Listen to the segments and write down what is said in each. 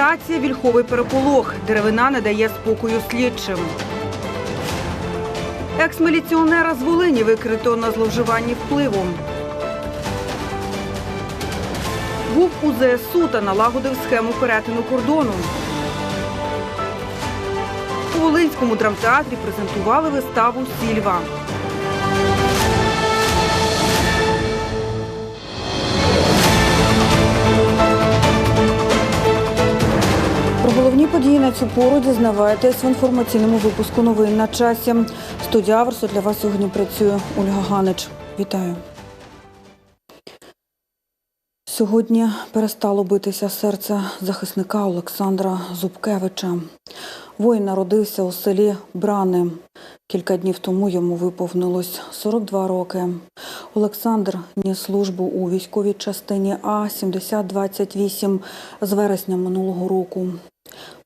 Операція Вільховий переполох. Деревина не дає спокою слідчим. Екс-міліціонера з Волині викрито на зловживанні впливом. Був у ЗСУ та налагодив схему перетину кордону. У Волинському драмтеатрі презентували виставу Сільва. Головні події на цю пору дізнавайтесь в інформаційному випуску новин на часі. Студія Аверсу для вас сьогодні працює Ольга Ганич. Вітаю. Сьогодні перестало битися серце захисника Олександра Зубкевича. Воїн народився у селі Брани. Кілька днів тому йому виповнилось 42 роки. Олександр ніс службу у військовій частині А 7028 з вересня минулого року.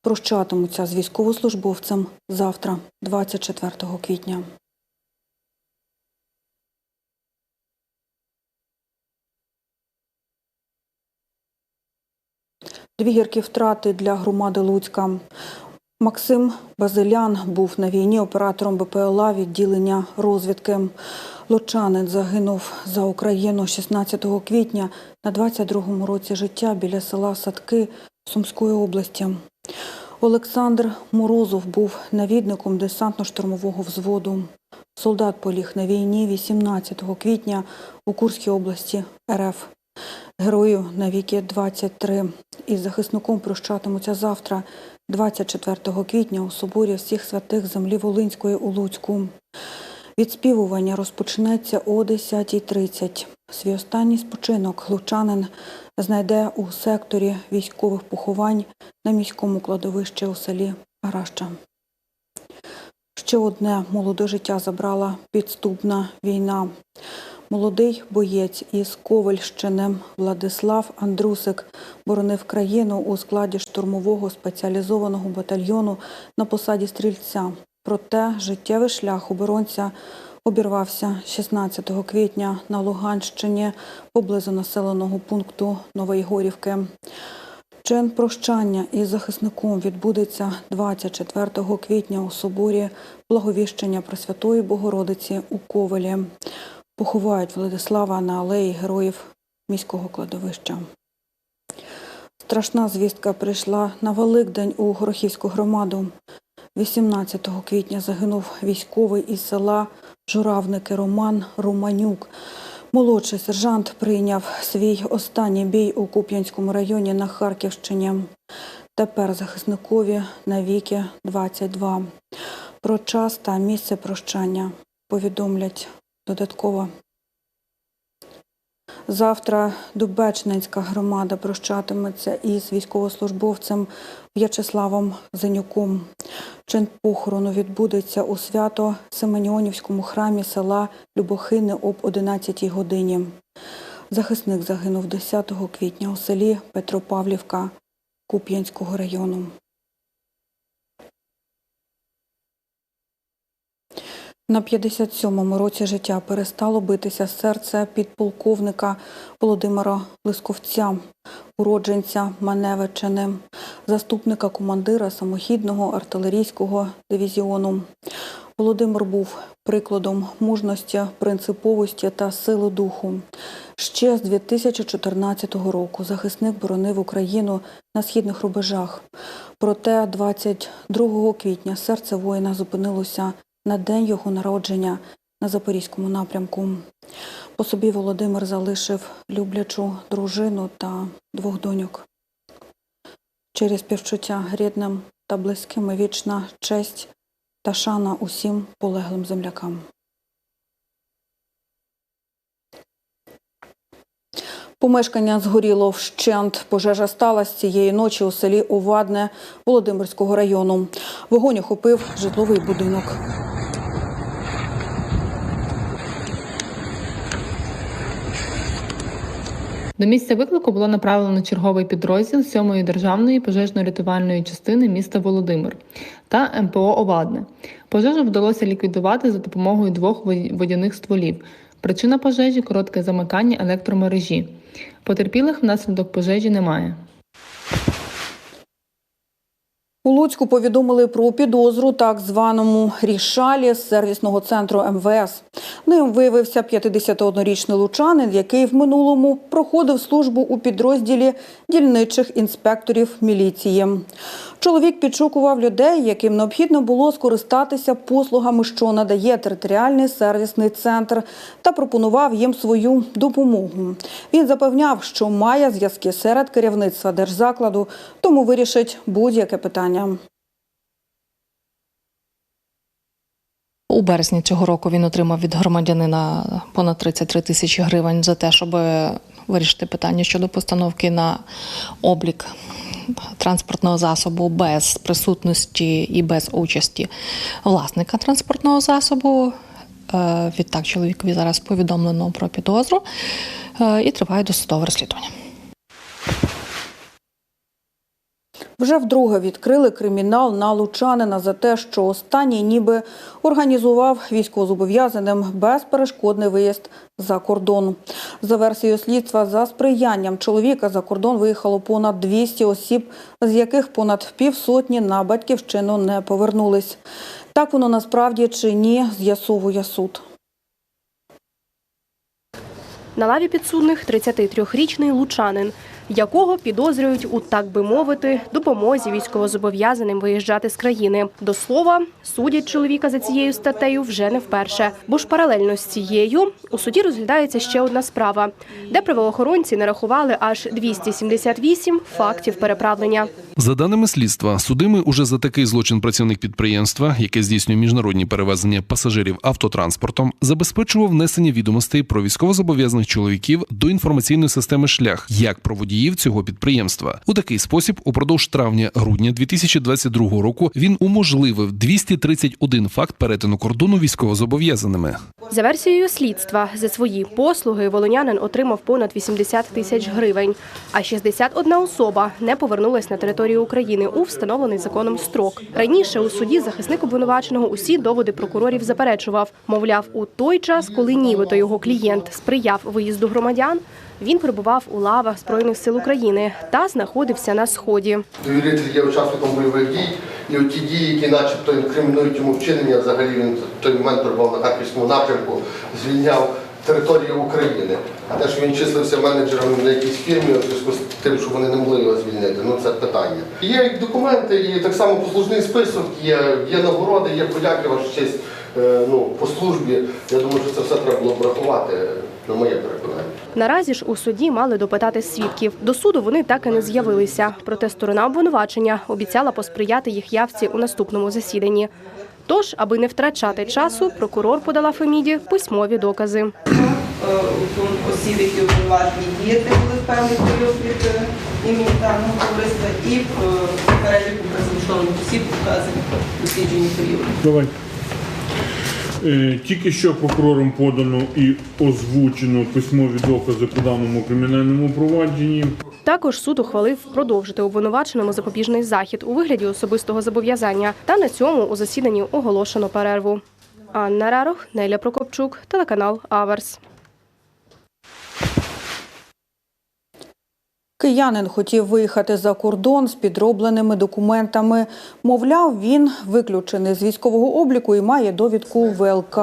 Прощатимуться з військовослужбовцем завтра, 24 квітня. Дві гіркі втрати для громади Луцька. Максим Базилян був на війні оператором БПЛА відділення розвідки. Лучанин загинув за Україну 16 квітня на 22-му році життя біля села Садки Сумської області. Олександр Морозов був навідником десантно-штурмового взводу. Солдат поліг на війні 18 квітня у Курській області РФ. Герою навіки 23. Із захисником прощатимуться завтра, 24 квітня, у соборі всіх святих землі Волинської у Луцьку. Відспівування розпочнеться о 10.30. Свій останній спочинок лучанин знайде у секторі військових поховань на міському кладовищі у селі Гараща. Ще одне молоде життя забрала підступна війна. Молодий боєць із Ковальщини Владислав Андрусик боронив країну у складі штурмового спеціалізованого батальйону на посаді стрільця. Проте життєвий шлях оборонця обірвався 16 квітня на Луганщині поблизу населеного пункту Новоєгорівки. Чин прощання із захисником відбудеться 24 квітня у соборі Благовіщення Пресвятої Богородиці у Ковелі. Поховають Владислава на алеї героїв міського кладовища. Страшна звістка прийшла на Великдень у Горохівську громаду. 18 квітня загинув військовий із села Журавники Роман Романюк. Молодший сержант прийняв свій останній бій у Куп'янському районі на Харківщині. Тепер захисникові навіки 22. Про час та місце прощання повідомлять додатково. Завтра Дубечненська громада прощатиметься із військовослужбовцем В'ячеславом Зенюком. Чин похорону відбудеться у свято Семеньонівському храмі села Любохини об 11 годині. Захисник загинув 10 квітня у селі Петропавлівка Куп'янського району. На 57-му році життя перестало битися серце підполковника Володимира Лисковця, уродженця Маневичини, заступника командира самохідного артилерійського дивізіону. Володимир був прикладом мужності, принциповості та сили духу. Ще з 2014 року захисник боронив Україну на східних рубежах. Проте 22 квітня серце воїна зупинилося на день його народження на Запорізькому напрямку. По собі Володимир залишив люблячу дружину та двох доньок. Через співчуття рідним та близьким вічна честь та шана усім полеглим землякам. Помешкання згоріло вщент. Пожежа сталася цієї ночі у селі Овадне Володимирського району. Вогонь охопив житловий будинок. До місця виклику було направлено черговий підрозділ 7-ї державної пожежно-рятувальної частини міста Володимир та МПО Овадне. Пожежу вдалося ліквідувати за допомогою двох водяних стволів. Причина пожежі коротке замикання електромережі. Потерпілих внаслідок пожежі немає. У Луцьку повідомили про підозру так званому рішалі з сервісного центру МВС. Ним виявився 51-річний лучанин, який в минулому проходив службу у підрозділі дільничих інспекторів міліції. Чоловік підшукував людей, яким необхідно було скористатися послугами, що надає територіальний сервісний центр, та пропонував їм свою допомогу. Він запевняв, що має зв'язки серед керівництва держзакладу, тому вирішить будь-яке питання. У березні цього року він отримав від громадянина понад 33 тисячі гривень за те, щоб вирішити питання щодо постановки на облік транспортного засобу без присутності і без участі власника транспортного засобу. Е, Відтак чоловікові зараз повідомлено про підозру е, і триває досудове розслідування. Вже вдруге відкрили кримінал на лучанина за те, що останній ніби організував військовозобов'язаним безперешкодний виїзд за кордон. За версією слідства, за сприянням чоловіка за кордон виїхало понад 200 осіб, з яких понад півсотні на батьківщину не повернулись. Так воно насправді чи ні, з'ясовує суд. На лаві підсудних 33-річний лучанин, якого підозрюють у, так би мовити, допомозі військовозобов'язаним виїжджати з країни. До слова, судять чоловіка за цією статтею вже не вперше. Бо ж паралельно з цією у суді розглядається ще одна справа, де правоохоронці нарахували аж 278 фактів переправлення. За даними слідства, судимий уже за такий злочин працівник підприємства, яке здійснює міжнародні перевезення пасажирів автотранспортом, забезпечував внесення відомостей про військовозобов'язаних чоловіків до інформаційної системи шлях як про водіїв цього підприємства. У такий спосіб, упродовж травня-грудня 2022 року, він уможливив 231 факт перетину кордону військовозобов'язаними. За версією слідства, за свої послуги волонянин отримав понад 80 тисяч гривень, а 61 особа не повернулась на територію України у встановлений законом строк. Раніше у суді захисник обвинуваченого усі доводи прокурорів заперечував. Мовляв, у той час, коли нібито його клієнт сприяв виїзду громадян, він перебував у лавах Збройних сил України та знаходився на сході. Довіритель є учасником бойових дій, і от ті дії, які начебто інкримінують йому вчинення, взагалі він в той момент перебував на харківському напрямку, звільняв територію України. А те, що він числився менеджером на якійсь фірмі, у зв'язку з тим, що вони не могли його звільнити, ну це питання. Є документи, і так само послужний список, є, є нагороди, є подяки ваша честь е, ну, по службі. Я думаю, що це все треба було б врахувати, на моє переконання. Наразі ж у суді мали допитати свідків. До суду вони так і не з'явилися. Проте сторона обвинувачення обіцяла посприяти їх явці у наступному засіданні. Тож, аби не втрачати часу, прокурор подала Феміді письмові докази. Е, осіб, які обвинувачені діяти були в певний період від е, імені даного товариства і е, переліку працевлаштованих осіб вказані в дослідженні періоду. Давай. Е, Тільки що прокурором подано і озвучено письмові докази по даному кримінальному провадженні. Також суд ухвалив продовжити обвинуваченому запобіжний захід у вигляді особистого зобов'язання. Та на цьому у засіданні оголошено перерву. Анна Рарох, Неля Прокопчук, телеканал Аверс. Киянин хотів виїхати за кордон з підробленими документами. Мовляв, він виключений з військового обліку і має довідку ВЛК.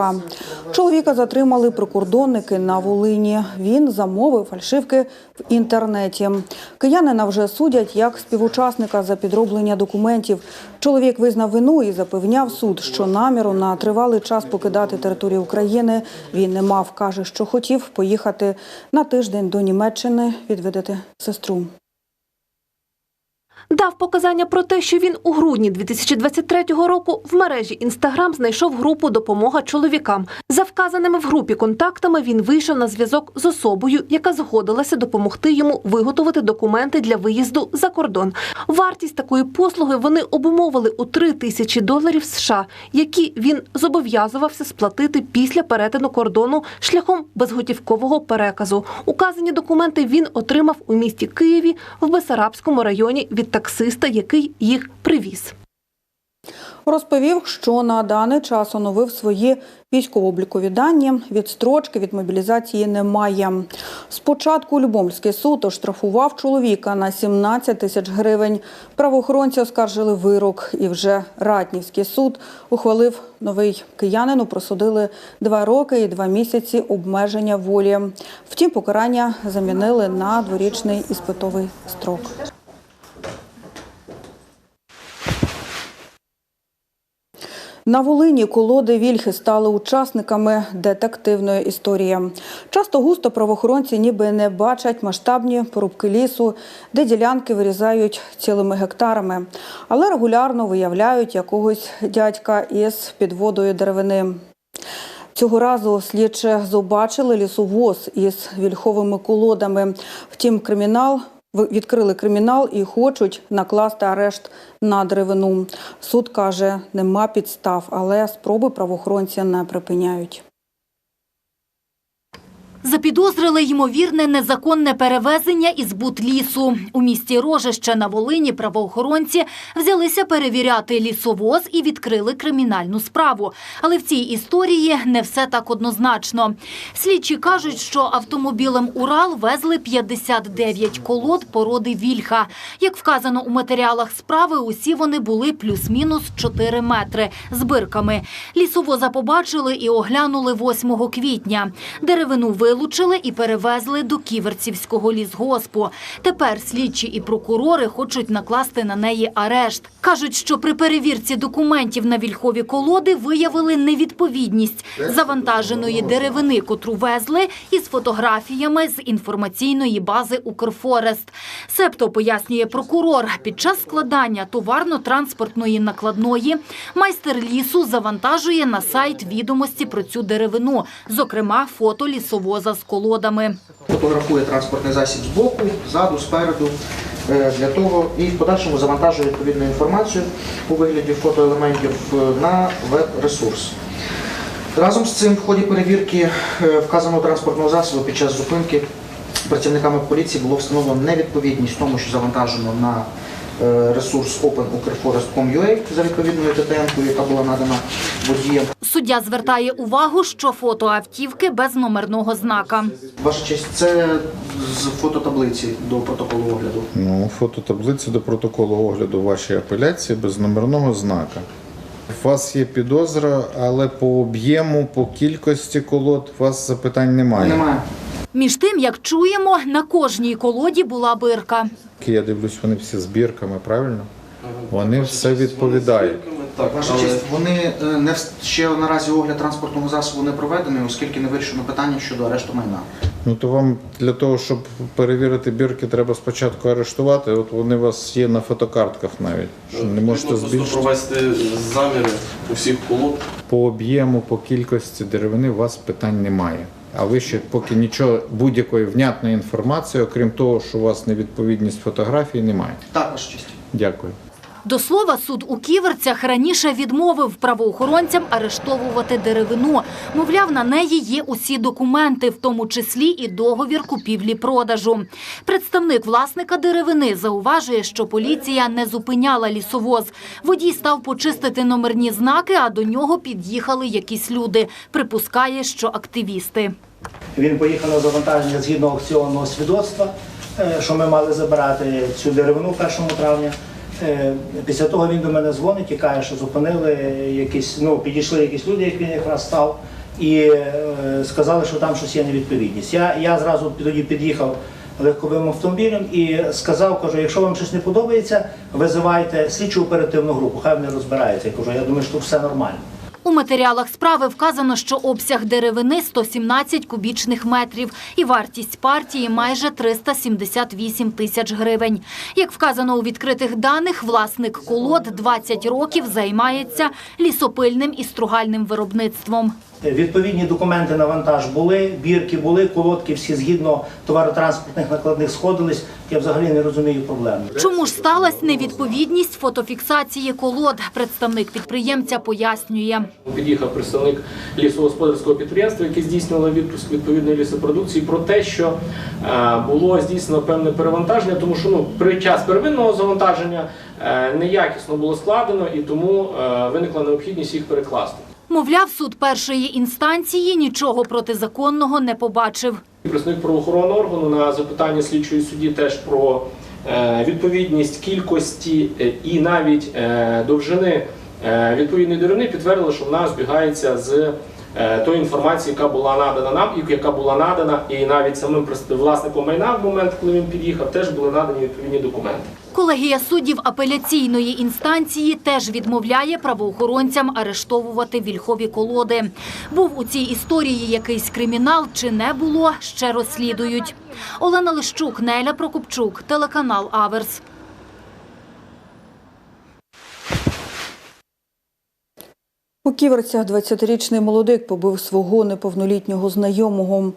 Чоловіка затримали прикордонники на Волині. Він замовив фальшивки в інтернеті. Киянина вже судять як співучасника за підроблення документів. Чоловік визнав вину і запевняв суд, що наміру на тривалий час покидати територію України він не мав. каже, що хотів поїхати на тиждень до Німеччини відвідати сестру. Achtung Дав показання про те, що він у грудні 2023 року в мережі Інстаграм знайшов групу Допомога чоловікам. За вказаними в групі контактами він вийшов на зв'язок з особою, яка згодилася допомогти йому виготовити документи для виїзду за кордон. Вартість такої послуги вони обумовили у 3 тисячі доларів США, які він зобов'язувався сплатити після перетину кордону шляхом безготівкового переказу. Указані документи він отримав у місті Києві в Бесарабському районі від таксиста, який їх привіз. Розповів, що на даний час оновив свої військово-облікові дані. Відстрочки від мобілізації немає. Спочатку Любомльський суд оштрафував чоловіка на 17 тисяч гривень. Правоохоронці оскаржили вирок, і вже Ратнівський суд ухвалив новий киянину. Просудили два роки і два місяці обмеження волі. Втім, покарання замінили на дворічний іспитовий строк. На Волині колоди Вільхи стали учасниками детективної історії. Часто густо правоохоронці ніби не бачать масштабні порубки лісу, де ділянки вирізають цілими гектарами, але регулярно виявляють якогось дядька із підводою деревини. Цього разу слідчі побачили лісовоз із вільховими колодами. Втім, кримінал відкрили кримінал і хочуть накласти арешт на деревину. Суд каже, нема підстав, але спроби правоохоронці не припиняють. Запідозрили ймовірне незаконне перевезення і збут лісу. У місті Рожище на Волині правоохоронці взялися перевіряти лісовоз і відкрили кримінальну справу. Але в цій історії не все так однозначно. Слідчі кажуть, що автомобілем Урал везли 59 колод породи Вільха. Як вказано у матеріалах справи, усі вони були плюс-мінус 4 метри з бирками. Лісовоза побачили і оглянули 8 квітня. Деревину вилучили і перевезли до Ківерцівського лісгоспу. Тепер слідчі і прокурори хочуть накласти на неї арешт. Кажуть, що при перевірці документів на вільхові колоди виявили невідповідність завантаженої деревини, котру везли, із фотографіями з інформаційної бази «Укрфорест». Себто, пояснює прокурор, під час складання товарно-транспортної накладної майстер лісу завантажує на сайт відомості про цю деревину, зокрема фото лісовоза з колодами. фотографує транспортний засіб з боку, ззаду, спереду, е, для того і в подальшому завантажує відповідну інформацію у вигляді фотоелементів на веб-ресурс. Разом з цим в ході перевірки е, вказаного транспортного засобу під час зупинки працівниками поліції було встановлено невідповідність тому, що завантажено на ресурс openukrforest.com.ua за відповідною ТТН, яка була надана водієм. Суддя звертає увагу, що фото автівки без номерного знака. Ваша честь, це з фототаблиці до протоколу огляду. Ну, фототаблиці до протоколу огляду вашої апеляції без номерного знака. У вас є підозра, але по об'єму, по кількості колод у вас запитань немає. Немає. Між тим, як чуємо, на кожній колоді була бирка. Я дивлюсь, вони всі збірками, правильно? Вони все відповідають. Так, ваша честь, вони е, не ще наразі огляд транспортного засобу не проведений, оскільки не вирішено питання щодо арешту майна. Ну то вам для того, щоб перевірити бірки, треба спочатку арештувати. От вони у вас є на фотокартках навіть. Що не можете збільшити. провести заміри усіх колод. По об'єму, по кількості деревини у вас питань немає. А ви ще поки нічого будь-якої внятної інформації, окрім того, що у вас невідповідність фотографії, немає. Так, ваша честь. Дякую. До слова, суд у Ківерцях раніше відмовив правоохоронцям арештовувати деревину. Мовляв, на неї є усі документи, в тому числі і договір купівлі-продажу. Представник власника деревини зауважує, що поліція не зупиняла лісовоз. Водій став почистити номерні знаки, а до нього під'їхали якісь люди. Припускає, що активісти. Він поїхав на завантаження згідно аукціонного свідоцтва, е, що ми мали забирати цю деревину 1 травня. Е, Після того він до мене дзвонить і каже, що зупинили якісь, ну, підійшли якісь люди, як він якраз став, і е, сказали, що там щось є невідповідність. Я, я зразу тоді під'їхав легковим автомобілем і сказав, кажу, якщо вам щось не подобається, визивайте слідчу оперативну групу, хай вони розбираються. Я кажу, я думаю, що все нормально. У матеріалах справи вказано, що обсяг деревини 117 кубічних метрів і вартість партії майже 378 тисяч гривень. Як вказано у відкритих даних, власник колод 20 років займається лісопильним і стругальним виробництвом. Відповідні документи на вантаж були, бірки були, колодки всі згідно товаротранспортних накладних сходились. Я взагалі не розумію проблеми. Чому ж сталася невідповідність фотофіксації колод? Представник підприємця пояснює. Під'їхав представник лісогосподарського підприємства, яке здійснювало відпуск відповідної лісопродукції, про те, що е, було здійснено певне перевантаження, тому що ну, при час первинного завантаження е, неякісно було складено і тому е, виникла необхідність їх перекласти. Мовляв, суд першої інстанції нічого протизаконного не побачив. Представник правоохоронного органу на запитання слідчої судді теж про е, відповідність кількості е, і навіть е, довжини відповідної деревини підтвердили, що вона збігається з тої інформації, яка була надана нам, і яка була надана, і навіть самим власником майна в момент, коли він під'їхав, теж були надані відповідні документи. Колегія суддів апеляційної інстанції теж відмовляє правоохоронцям арештовувати вільхові колоди. Був у цій історії якийсь кримінал чи не було, ще розслідують. Олена Лищук, Неля Прокопчук, телеканал Аверс. У Ківерцях 20-річний молодик побив свого неповнолітнього знайомого.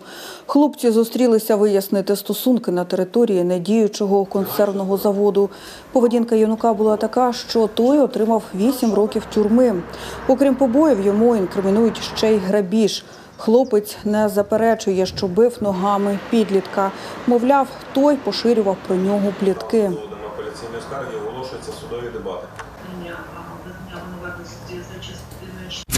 Хлопці зустрілися вияснити стосунки на території недіючого консервного заводу. Поведінка юнука була така, що той отримав 8 років тюрми. Окрім побоїв, йому інкримінують ще й грабіж. Хлопець не заперечує, що бив ногами підлітка. Мовляв, той поширював про нього плітки. апеляційної скарги оголошуються судові дебати.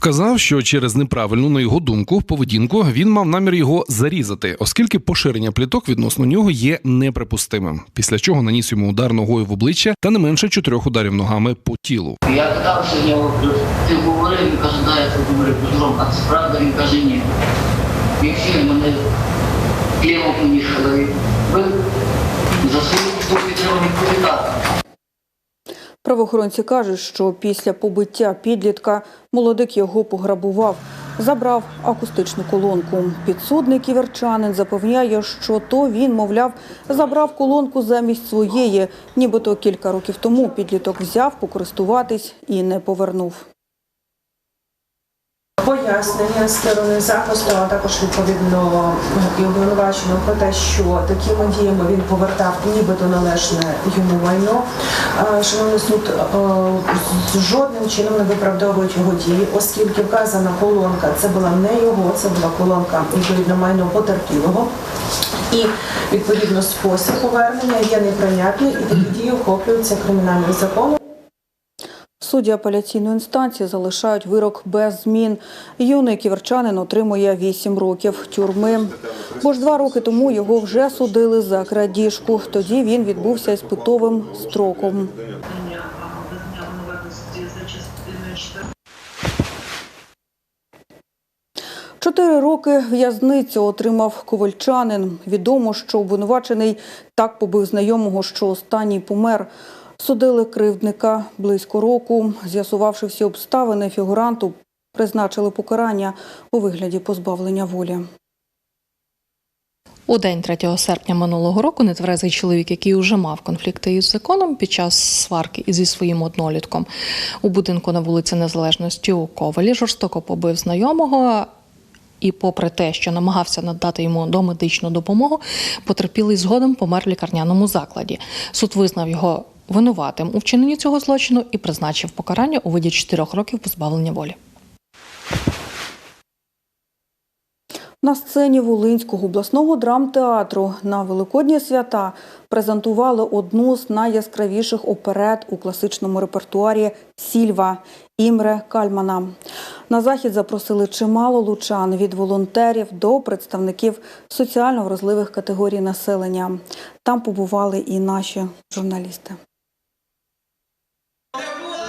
Вказав, що через неправильну, на його думку, поведінку він мав намір його зарізати, оскільки поширення пліток відносно нього є неприпустимим. Після чого наніс йому удар ногою в обличчя та не менше чотирьох ударів ногами по тілу. Я питав, що нього ти говорив, він каже, да, я це говорив Петром, а це правда, він каже, ні. І всі мене клево поїхали. Ви за свою треба відповідати. Правоохоронці кажуть, що після побиття підлітка молодик його пограбував, забрав акустичну колонку. Підсудник і верчанин запевняє, що то він, мовляв, забрав колонку замість своєї, нібито кілька років тому підліток взяв покористуватись і не повернув. Пояснення сторони захисту, а також відповідно і обвинувачено про те, що такими діями він повертав нібито належне йому майно. Шановний суд е, з- жодним чином не виправдовують його дії, оскільки вказана колонка це була не його, це була колонка відповідно майно потерпілого. І відповідно спосіб повернення є неприйнятний, і такі дії охоплюються кримінальним законом. Судді апеляційної інстанції залишають вирок без змін. Юний ківерчанин отримує 8 років тюрми. Бо ж два роки тому його вже судили за крадіжку. Тоді він відбувся іспитовим строком. Чотири роки в'язниці отримав ковальчанин. Відомо, що обвинувачений так побив знайомого, що останній помер. Судили кривдника близько року. З'ясувавши всі обставини, фігуранту призначили покарання у вигляді позбавлення волі. У день 3 серпня минулого року нетверезий чоловік, який уже мав конфлікти із законом під час сварки зі своїм однолітком у будинку на вулиці Незалежності у Ковалі жорстоко побив знайомого. І, попри те, що намагався надати йому домедичну допомогу, потерпілий згодом помер в лікарняному закладі. Суд визнав його винуватим у вчиненні цього злочину і призначив покарання у виді 4 років позбавлення волі. На сцені Волинського обласного драмтеатру на Великодні свята презентували одну з найяскравіших оперет у класичному репертуарі Сільва Імре Кальмана. На захід запросили чимало лучан від волонтерів до представників соціально вразливих категорій населення. Там побували і наші журналісти.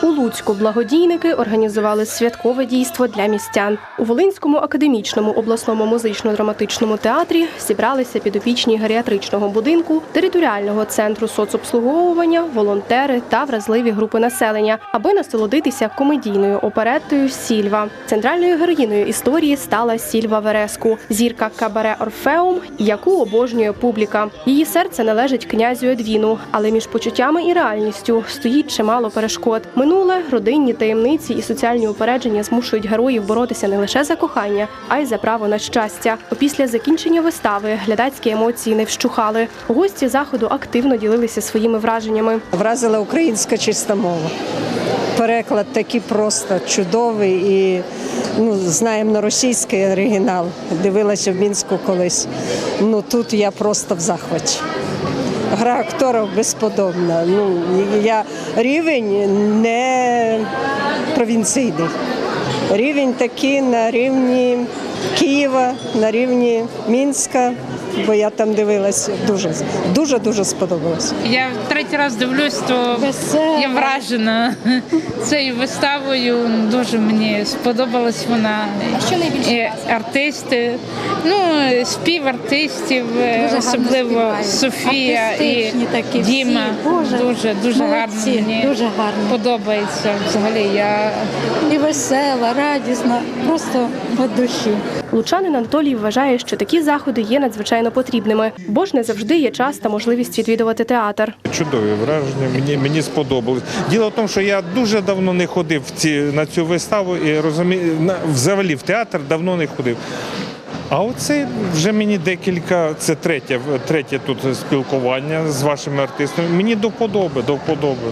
У Луцьку благодійники організували святкове дійство для містян. У Волинському академічному обласному музично-драматичному театрі зібралися підопічні геріатричного будинку, територіального центру соцобслуговування, волонтери та вразливі групи населення, аби насолодитися комедійною опереттою Сільва. Центральною героїною історії стала Сільва Вереску, зірка кабаре Орфеум, яку обожнює публіка. Її серце належить князю Едвіну, але між почуттями і реальністю стоїть чимало перешкод. Минуле, родинні таємниці і соціальні упередження змушують героїв боротися не лише за кохання, а й за право на щастя. Опісля закінчення вистави глядацькі емоції не вщухали. Гості заходу активно ділилися своїми враженнями. Вразила українська чиста мова. Переклад такий просто чудовий і ну, знаємо на російський оригінал. Дивилася в Мінську колись. Ну тут я просто в захваті. Гра акторів безподобна. Ну, я рівень не провінційний. Рівень такий на рівні Києва, на рівні Мінська, бо я там дивилася. Дуже дуже дуже сподобалось. Я третій раз дивлюсь, то я вражена цією виставою. Дуже мені сподобалась вона. А що найбільше артисти? Ну спів артистів, гарно особливо. Софія Артистичні і такі всі. Діма. Боже, дуже дуже гарно мені дуже гарно. подобається. Взагалі я І весела, радісна, просто від душі. Лучанин Анатолій вважає, що такі заходи є надзвичайно потрібними, бо ж не завжди є час та можливість відвідувати театр. Чудові враження, мені, мені сподобалось. Діло в тому, що я дуже давно не ходив в ці, на цю виставу і розумію, взагалі в театр давно не ходив. А оце вже мені декілька, це третє, третє тут спілкування з вашими артистами. Мені до вподоби, до вподоби.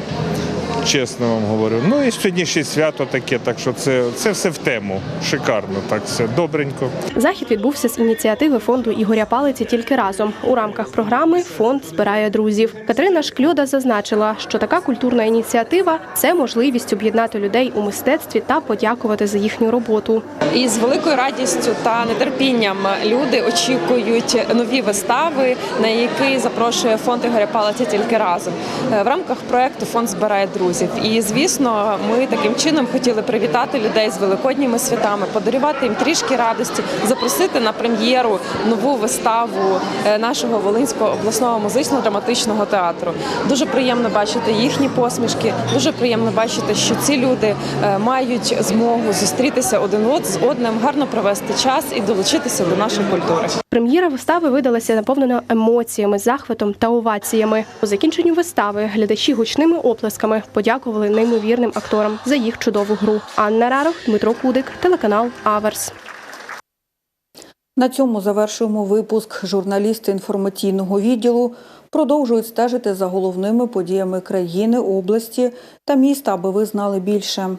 Чесно вам говорю. Ну і сьогодні ще свято таке, так що це, це все в тему. Шикарно, так все добренько. Захід відбувся з ініціативи фонду Ігоря Палиці тільки разом. У рамках програми фонд збирає друзів. Катерина Шкльода зазначила, що така культурна ініціатива це можливість об'єднати людей у мистецтві та подякувати за їхню роботу. І з великою радістю та нетерпінням люди очікують нові вистави, на які запрошує фонд Ігоря Палиця тільки разом. Е, В рамках проекту фонд збирає друзів. І звісно, ми таким чином хотіли привітати людей з великодніми святами, подарувати їм трішки радості, запросити на прем'єру нову виставу е, нашого Волинського обласного музично-драматичного театру. Дуже приємно бачити їхні посмішки. Дуже приємно бачити, що ці люди е, мають змогу зустрітися один од- з одним, гарно провести час і долучитися до нашої культури. Прем'єра вистави видалася наповнена емоціями, захватом та оваціями. У закінченню вистави глядачі гучними оплесками подякували неймовірним акторам за їх чудову гру. Анна Рарох, Дмитро Кудик, телеканал Аверс. На цьому завершуємо випуск. Журналісти інформаційного відділу продовжують стежити за головними подіями країни, області та міста, аби ви знали більше.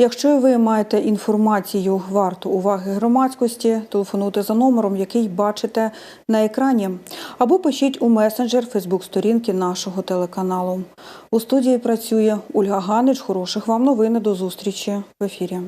Якщо ви маєте інформацію варту уваги громадськості, телефонуйте за номером, який бачите на екрані, або пишіть у месенджер Фейсбук-сторінки нашого телеканалу. У студії працює Ольга Ганич. Хороших вам новин. До зустрічі в ефірі.